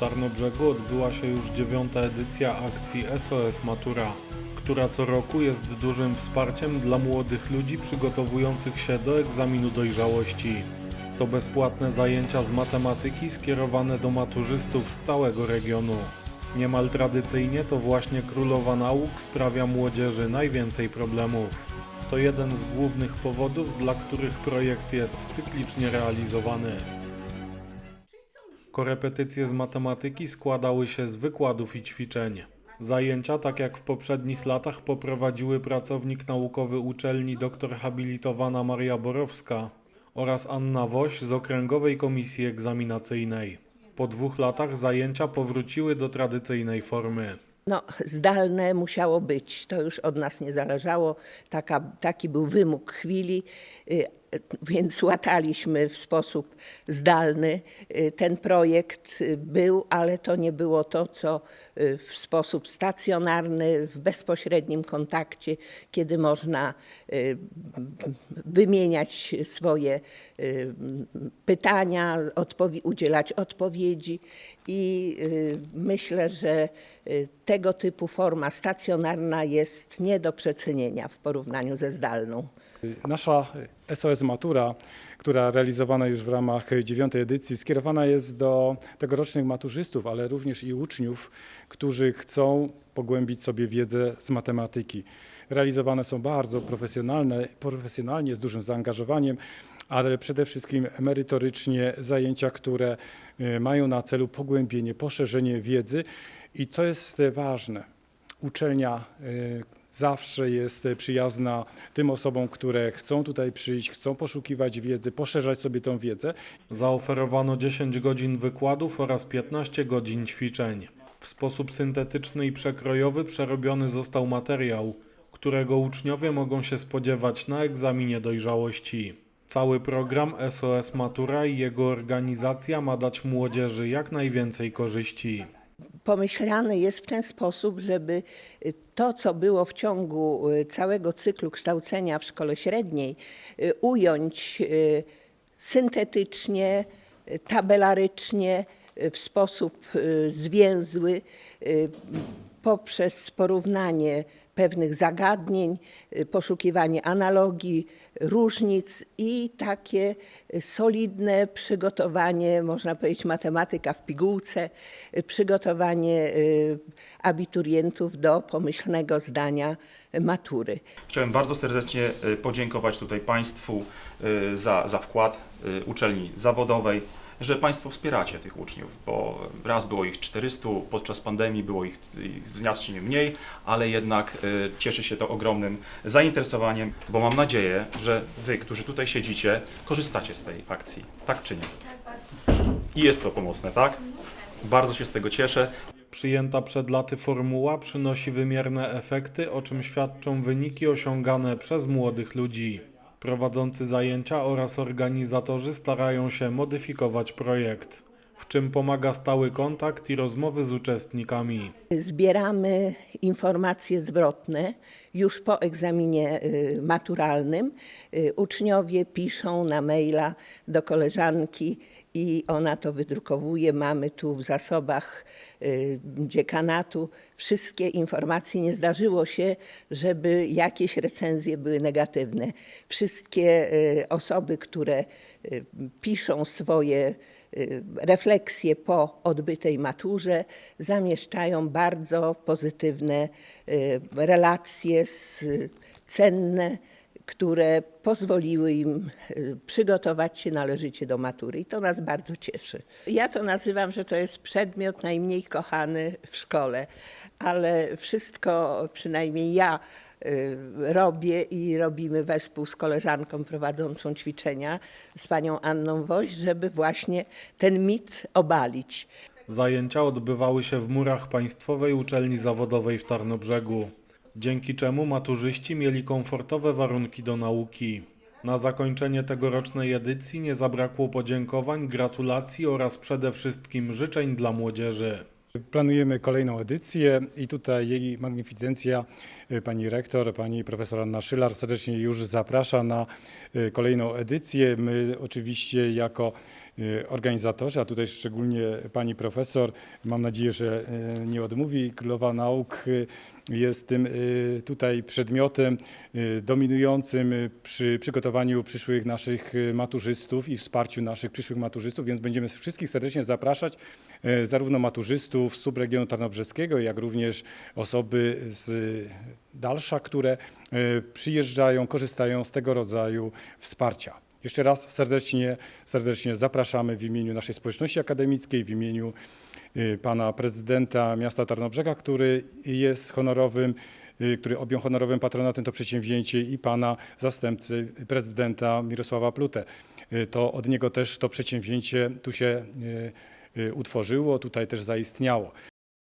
Tarnobrzegu odbyła się już dziewiąta edycja akcji SOS Matura, która co roku jest dużym wsparciem dla młodych ludzi przygotowujących się do egzaminu dojrzałości. To bezpłatne zajęcia z matematyki skierowane do maturzystów z całego regionu. Niemal tradycyjnie to właśnie królowa nauk sprawia młodzieży najwięcej problemów. To jeden z głównych powodów, dla których projekt jest cyklicznie realizowany. Korepetycje z matematyki składały się z wykładów i ćwiczeń. Zajęcia, tak jak w poprzednich latach, poprowadziły pracownik naukowy uczelni dr habilitowana Maria Borowska oraz Anna Woś z Okręgowej Komisji Egzaminacyjnej. Po dwóch latach zajęcia powróciły do tradycyjnej formy. No, zdalne musiało być. To już od nas nie zależało. Taka, taki był wymóg chwili, y, więc łataliśmy w sposób zdalny. Y, Ten projekt y, był, ale to nie było to, co y, w sposób stacjonarny, w bezpośrednim kontakcie, kiedy można wymieniać swoje pytania, odpowi- udzielać odpowiedzi. I myślę, że tego typu forma stacjonarna jest nie do przecenienia w porównaniu ze zdalną. Nasza SOS Matura, która realizowana już w ramach dziewiątej edycji, skierowana jest do tegorocznych maturzystów, ale również i uczniów, którzy chcą pogłębić sobie wiedzę z matematyki. Realizowane są bardzo profesjonalne, profesjonalnie, z dużym zaangażowaniem, ale przede wszystkim merytorycznie zajęcia, które y, mają na celu pogłębienie, poszerzenie wiedzy i co jest ważne, uczelnia y, zawsze jest przyjazna tym osobom, które chcą tutaj przyjść, chcą poszukiwać wiedzy, poszerzać sobie tą wiedzę. Zaoferowano 10 godzin wykładów oraz 15 godzin ćwiczeń. W sposób syntetyczny i przekrojowy przerobiony został materiał, którego uczniowie mogą się spodziewać na egzaminie dojrzałości. Cały program SOS Matura i jego organizacja ma dać młodzieży jak najwięcej korzyści. Pomyślane jest w ten sposób, żeby y, to, co było w ciągu y, całego cyklu kształcenia w szkole średniej, y, ująć syntetycznie, tabelarycznie, w sposób zwięzły, poprzez porównanie pewnych zagadnień, poszukiwanie analogii, różnic i takie solidne przygotowanie, można powiedzieć, matematyka w pigułce, przygotowanie y, abiturientów do pomyślnego zdania matury. Chciałem bardzo serdecznie y, podziękować tutaj Państwu y, za, za wkład uczelni zawodowej, że Państwo wspieracie tych uczniów, bo raz było ich 400, podczas pandemii było ich, ich znacznie mniej, ale jednak y, cieszy się to ogromnym zainteresowaniem, bo mam nadzieję, że Wy, którzy tutaj siedzicie, korzystacie z tej akcji. Tak czy nie? I jest to pomocne, tak? Bardzo się z tego cieszę. Przyjęta przed laty formuła przynosi wymierne efekty, o czym świadczą wyniki osiągane przez młodych ludzi. Prowadzący zajęcia oraz organizatorzy starają się modyfikować projekt, w czym pomaga stały kontakt i rozmowy z uczestnikami. Zbieramy informacje zwrotne już po egzaminie y, maturalnym. Y, Uczniowie piszą na maila do koleżanki i ona to wydrukowuje. Mamy tu w zasobach y, dziekanatu wszystkie informacje. Nie zdarzyło się, żeby jakieś recenzje były negatywne. Wszystkie y, osoby, które y, piszą swoje refleksje po odbytej maturze zamieszczają bardzo pozytywne relacje cenne, które pozwoliły im y, przygotować się należycie do matury i to nas bardzo cieszy. Ja to nazywam, że to jest przedmiot najmniej kochany w szkole, ale wszystko, przynajmniej ja, y, robię i robimy wespół z koleżanką prowadzącą ćwiczenia, z panią Anną Woś, żeby właśnie ten mit obalić. Zajęcia odbywały się w murach Państwowej Uczelni Zawodowej w Tarnobrzegu, dzięki czemu maturzyści mieli komfortowe warunki do nauki. Na zakończenie tegorocznej edycji nie zabrakło podziękowań, gratulacji oraz przede wszystkim życzeń dla młodzieży. Planujemy kolejną edycję i tutaj jej magnificencja pani rektor, pani profesor Anna Szylar serdecznie już zaprasza na y, kolejną edycję. My oczywiście jako y, organizatorzy, a tutaj szczególnie pani profesor, mam nadzieję, że nie odmówi, Królowa Nauk jest tym tutaj przedmiotem dominującym przy przygotowaniu przyszłych naszych maturzystów i wsparciu naszych przyszłych maturzystów, więc będziemy wszystkich serdecznie zapraszać, zarówno maturzystów z subregionu tarnobrzeskiego, jak również osoby z dalsza, które y, przyjeżdżają, korzystają z tego rodzaju wsparcia. Jeszcze raz serdecznie, serdecznie zapraszamy w imieniu naszej społeczności akademickiej, w imieniu y, pana prezydenta miasta Tarnobrzega, który jest honorowym, y, który objął honorowym patronatem to przedsięwzięcie i pana zastępcy prezydenta Mirosława Plutę. To od niego też to przedsięwzięcie tu się utworzyło, tutaj też zaistniało.